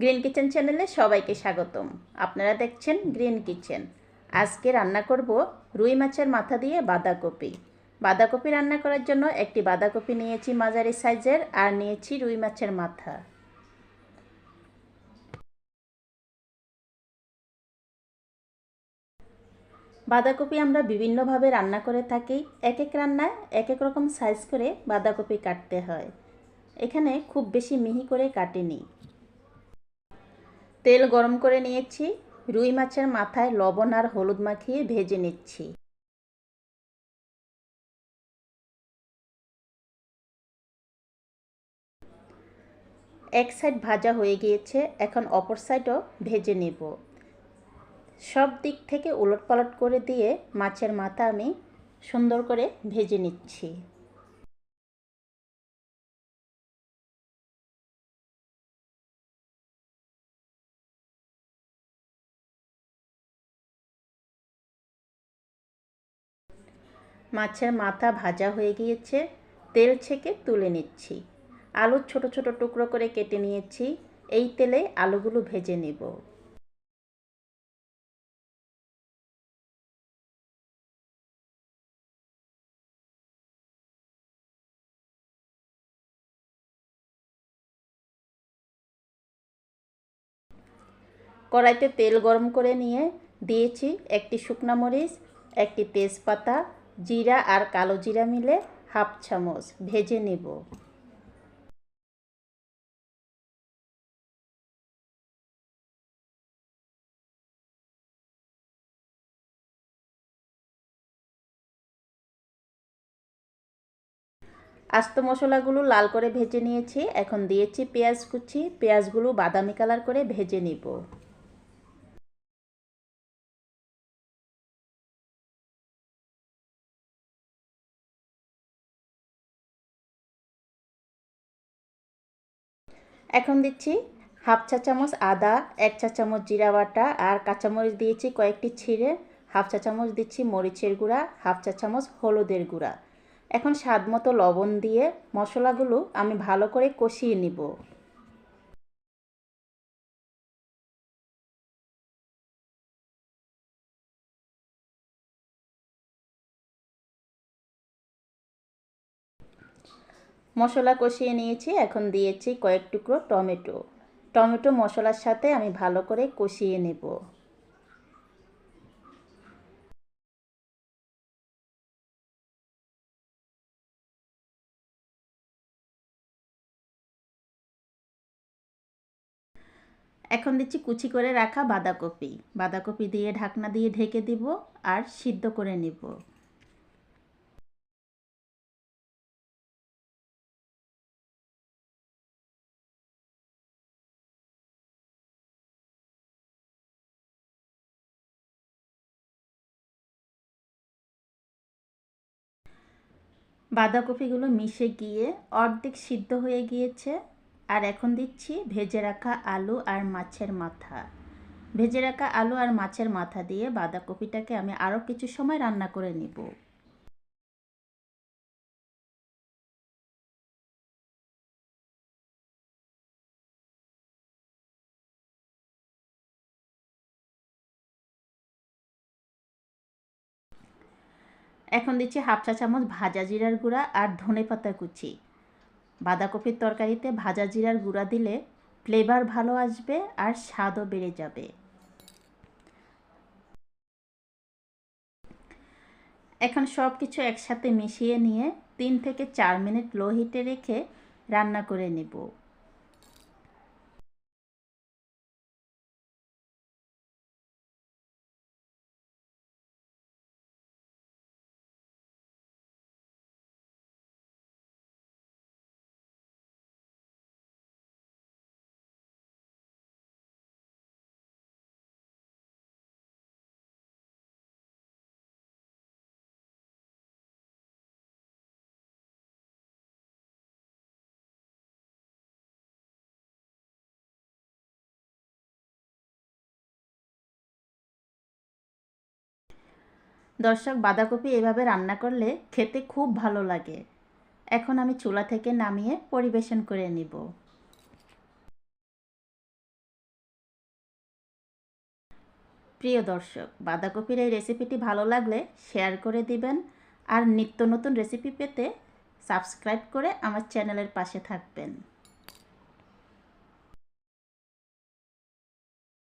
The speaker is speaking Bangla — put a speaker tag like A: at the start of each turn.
A: গ্রিন কিচেন চ্যানেলে সবাইকে স্বাগতম। আপনারা দেখছেন গ্রিন কিচেন। আজকে রান্না করব রুই মাছের মাথা দিয়ে বাঁধাকপি। বাঁধাকপি রান্না করার জন্য একটি বাঁধাকপি নিয়েছি মাঝারি সাইজের আর নিয়েছি রুই মাছের মাথা। বাঁধাকপি আমরা বিভিন্নভাবে রান্না করে থাকি। এক এক রান্নায় এক এক রকম সাইজ করে বাঁধাকপি কাটতে হয়। এখানে খুব বেশি মিহি করে কাটিনি। তেল গরম করে নিয়েছি, রুই মাছের মাথায় লবণ আর হলুদ মাখিয়ে ভেজে নিচ্ছি। এক সাইড ভাজা হয়ে গিয়েছে, এখন অপর সাইডও ভেজে নেব। সব দিক থেকে উলট পালট করে দিয়ে মাছের মাথা আমি সুন্দর করে ভেজে নিচ্ছি। মাছের মাথা ভাজা হয়ে গিয়েছে, তেল ছেঁকে তুলে নিচ্ছি। আলু ছোট ছোট টুকরো করে কেটে নিয়েছি, এই তেলে আলুগুলো ভেজে নেব। কড়াইতে তেল গরম করে নিয়ে দিয়েছি একটি শুকনো মরিচ, একটি তেজপাতা জিরা আর কালো জিরা মিলে হাফ চামচ ভেজে নেব। আস্ত মশলাগুলো লাল করে ভেজে নিয়েছি, এখন দিয়েছি পেঁয়াজ কুচি। পেঁয়াজগুলো বাদামি কালার করে ভেজে নিব। এখন দিচ্ছি হাফ চা চামচ আদা, এক চা চামচ জিরা বাটা আর কাঁচামরিচ দিয়েছি কয়েকটি ছিঁড়ে। হাফ চা চামচ দিচ্ছি মরিচের গুঁড়া, হাফ চা চামচ হলুদের গুঁড়া। এখন স্বাদ মতো লবণ দিয়ে মশলাগুলো আমি ভালো করে কষিয়ে নিব। মশলা কষিয়ে নিয়েছি, এখন দিয়েছি কয়েক টুকরো টমেটো। টমেটো মশলার সাথে আমি ভালো করে কষিয়ে নেব। এখন দিচ্ছি কুচি করে রাখা বাঁধাকপি। বাঁধাকপি দিয়ে ঢাকনা দিয়ে ঢেকে দিব আর সিদ্ধ করে নেব। বাঁধাকপিগুলো মিশে গিয়ে অর্ধেক সিদ্ধ হয়ে গিয়েছে। আর এখন দিচ্ছি ভেজে রাখা আলু আর মাছের মাথা। ভেজে রাখা আলু আর মাছের মাথা দিয়ে বাঁধাকপিটাকে আমি আরও কিছু সময় রান্না করে নিব। এখন দিচ্ছি হাফ চা চামচ ভাজা জিরার গুঁড়া আর ধনে পাতা কুচি। বাঁধাকপির তরকারিতে ভাজা জিরার গুঁড়া দিলে ফ্লেভার ভালো আসবে আর স্বাদও বেড়ে যাবে। এখন সব কিছু একসাথে মিশিয়ে নিয়ে তিন থেকে চার মিনিট লো হিটে রেখে রান্না করে নেব। দর্শক বাঁধাকপি এভাবে রান্না করলে খেতে খুব ভালো লাগে। এখন আমি চুলা থেকে নামিয়ে পরিবেশন করে নিব। প্রিয় দর্শক, বাঁধাকপির এই রেসিপিটি ভালো লাগলে শেয়ার করে দিবেন আর নিত্য নতুন রেসিপি পেতে সাবস্ক্রাইব করে আমার চ্যানেলের পাশে থাকবেন।